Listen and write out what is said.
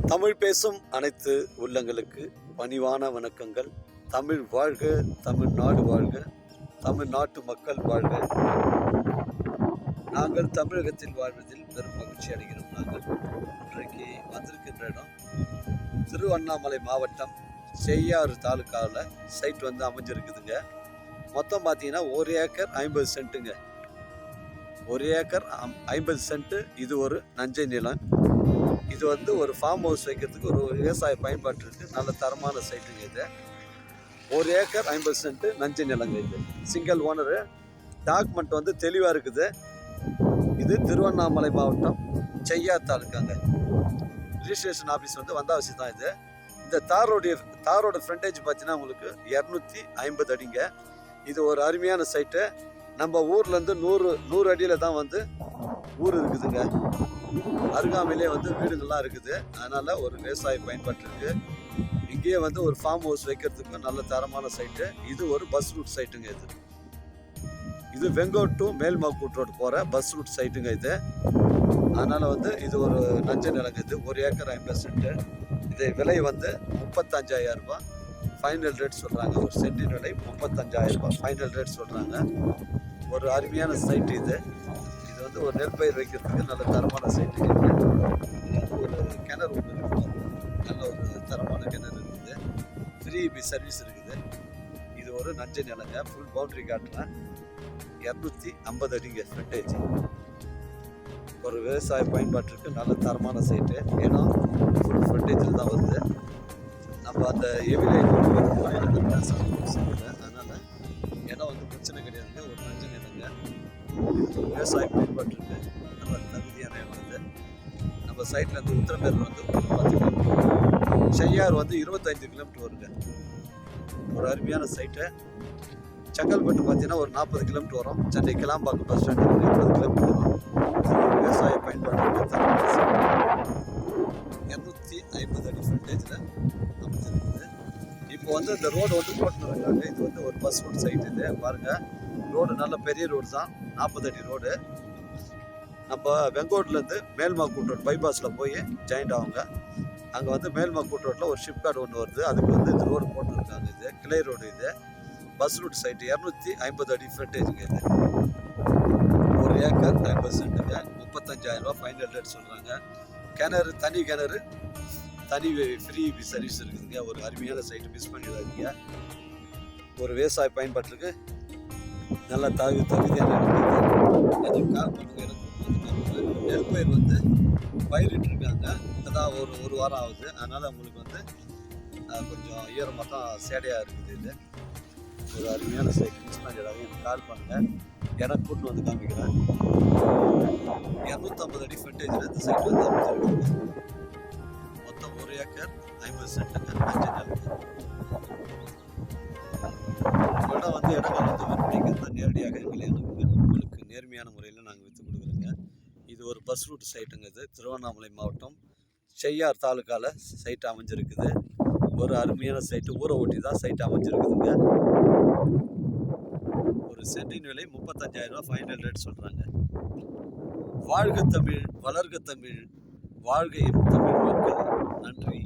தமிழ் பேசும் அனைத்து உள்ளங்களுக்கு பணிவான வணக்கங்கள். தமிழ் வாழ்க தமிழ்நாடு வாழ்க தமிழ்நாட்டு மக்கள் வாழ்க. நாங்கள் தமிழகத்தில் வாழ்வதில் பெரும் மகிழ்ச்சி அடைகிறோம் நாங்கள். இன்றைக்கு வந்திருக்கின்ற இடம் திருவண்ணாமலை மாவட்டம் செய்யாறு தாலுக்காவில் சைட் வந்து அமைஞ்சிருக்குதுங்க. மொத்தம் பார்த்தீங்கன்னா ஒரு ஏக்கர் ஐம்பது சென்ட்டுங்க. ஒரு ஏக்கர் ஐம்பது சென்ட்டு இது ஒரு நஞ்சை நிலம். இது வந்து ஒரு ஃபார்ம் ஹவுஸ் வைக்கிறதுக்கு ஒரு விவசாய பயன்பாட்டிற்கு நல்ல தரமான சைட்டுங்க இது. ஒரு ஏக்கர் ஐம்பது சென்ட் நஞ்சு நிலங்க இது. சிங்கிள் ஓனரு டாக்குமெண்ட் வந்து தெளிவாக இருக்குது. இது திருவண்ணாமலை மாவட்டம் செய்யா தாலுக்காங்க. ரிஜிஸ்ட்ரேஷன் ஆஃபீஸ் வந்து வந்தாவசி தான் இது. இந்த தாரோடைய தாரோட ஃப்ரண்டேஜ் பார்த்தீங்கன்னா உங்களுக்கு இரநூத்தி ஐம்பது அடிங்க. இது ஒரு அருமையான சைட்டு நம்ம ஊர்லேருந்து நூறு நூறு அடியில் தான் வந்து ஊர் இருக்குதுங்க. அருகாமையிலே வந்து வீடுகள்லாம் இருக்குது. அதனால் ஒரு விவசாய பயன்பாட்டு இங்கேயே வந்து ஒரு ஃபார்ம் ஹவுஸ் வைக்கிறதுக்கு நல்ல தரமான சைட்டு இது ஒரு பஸ் ரூட் சைட்டுங்க இது. இது வெங்கோட் டு மேல்மாக்கூட் ரோடு போகிற பஸ் ரூட் சைட்டுங்க இது. அதனால் வந்து இது ஒரு நஞ்ச நிலங்க இது. ஒரு ஏக்கர் ஐம்பது சென்ட்டு இது விலை வந்து முப்பத்தஞ்சாயிரம் ரூபாய். ஃபைனல் ரேட் சொல்கிறாங்க ஒரு சென்டின் விலை முப்பத்தஞ்சாயிரம் ரூபாய். ஃபைனல் ரேட் சொல்கிறாங்க ஒரு அருமையான சைட்டு இது. வந்து ஒரு நெற்பயிர் வைக்கிறதுக்கு நல்ல தரமான சைட்டு ஒரு கிணறு ஒன்று இருக்குது நல்ல ஒரு தரமான கிணறு இருக்குது. ஃப்ரீ பி சர்வீஸ் இருக்குது. இது ஒரு நஞ்சை நிலங்க. ஃபுல் பவுண்டரி காட்டுறேன் இரநூத்தி ஐம்பது அடிங்க ஃப்ரண்டேஜ் ஒரு விவசாய பயன்பாட்டிற்கு நல்ல தரமான சைட்டு ஏன்னா ஃபுல் ஃப்ரண்டேஜில் தான் வருது. நம்ம அந்த எவிலை அதனால் விவசாயம் பயன்பட்டுருக்கு நம்ம நல்ல தகுதியான இடம் நம்ம சைட்டில் இருந்து வந்து ஒரு பத்து கிலோமீட்டர் செய்யார் வந்து இருபத்தைந்து கிலோமீட்டர் வருங்க. ஒரு அருமையான சைட்டு செங்கல்பட்டு பார்த்தீங்கன்னா ஒரு நாற்பது கிலோமீட்டர் வரும். சென்னை கிளாம்பாக்கம் பஸ் ஸ்டாண்டு ஒரு இருபது கிலோமீட்டர் வரும். விவசாய பயன்பாடு இரநூத்தி ஐம்பது அடி ஃப்ரண்டேஜில் அமைச்சிருக்குது இப்போ வந்து இந்த ரோடு வந்து போட்டுருக்காங்க இது வந்து ஒரு பஸ் ரோடு சைட் இது. பாருங்கள் ரோடு நல்ல பெரிய ரோடு தான். நாற்பது அடி ரோடு. நம்ம வெங்கோட்லேருந்து மேல்மாக்கூட் ரோடு பைபாஸில் போய் ஜாயிண்ட் ஆகுங்க. அங்கே வந்து மேல்மாக்கூட் ரோட்டில் ஒரு ஷிப்கார்டு ஒன்று வருது. அதுக்கு வந்து இந்த ரோடு போட்டுருக்காங்க இது. கிளை ரோடு இது. பஸ் ரூட் சைட்டு இரநூத்தி ஐம்பது அடி ஃப்ரண்டேஜுங்க இது. ஒரு ஏக்கர் ஐம்பது சென்ட்டுங்க. முப்பத்தஞ்சாயிரம் ரூபா ஃபைனல் ரேட் சொல்கிறாங்க கிணறு தனி கிணறு தனி ஃப்ரீ சர்வீஸ் இருக்குதுங்க. ஒரு அருமையான சைட்டு மிஸ் பண்ணிடாதீங்க. ஒரு விவசாய பயன்பாட்டுக்கு நல்லா தகுதி தகுதியான இடம் இது. எனக்கு வந்து நெற்பயிர் வந்து பயிரிட்டுருக்காங்க. இப்போதான் ஒரு ஒரு வாரம் ஆகுது. அதனால் உங்களுக்கு வந்து கொஞ்சம் ஈரமாக தான் சேடையாக இருக்குது இது. ஒரு அருமையான சைக்கிள் மிஸ் எனக்கு கால் பண்ணுங்கள் எனக்கு கூட்டு வந்து காமிக்கிறேன். இரநூத்தம்பது அடி ஃப்ரண்டேஜில் இந்த சைட் வந்து அமைச்சிருக்கு மொத்தம் ஒரு ஏக்கர் ஐம்பது சென்ட் அஞ்சு நிலம் இடம் வந்து இடங்கள் வந்து நீங்கள் தான் நேரடியாக எங்களை உங்களுக்கு நேர்மையான முறையில் நாங்கள் விற்று கொடுக்குறோங்க. இது ஒரு பஸ் ரூட் சைட்டுங்க இது. திருவண்ணாமலை மாவட்டம் செய்யார் தாலுக்காவில் சைட் அமைஞ்சிருக்குது. ஒரு அருமையான சைட்டு ஊரை ஒட்டி தான் சைட் அமைஞ்சிருக்குதுங்க. ஒரு சென்டின் விலை முப்பத்தஞ்சாயிரம் ரூபாய் ஃபைனல் ரேட் சொல்கிறாங்க வாழ்க தமிழ் வளர்க தமிழ் வாழ்க தமிழ் மக்கள். நன்றி.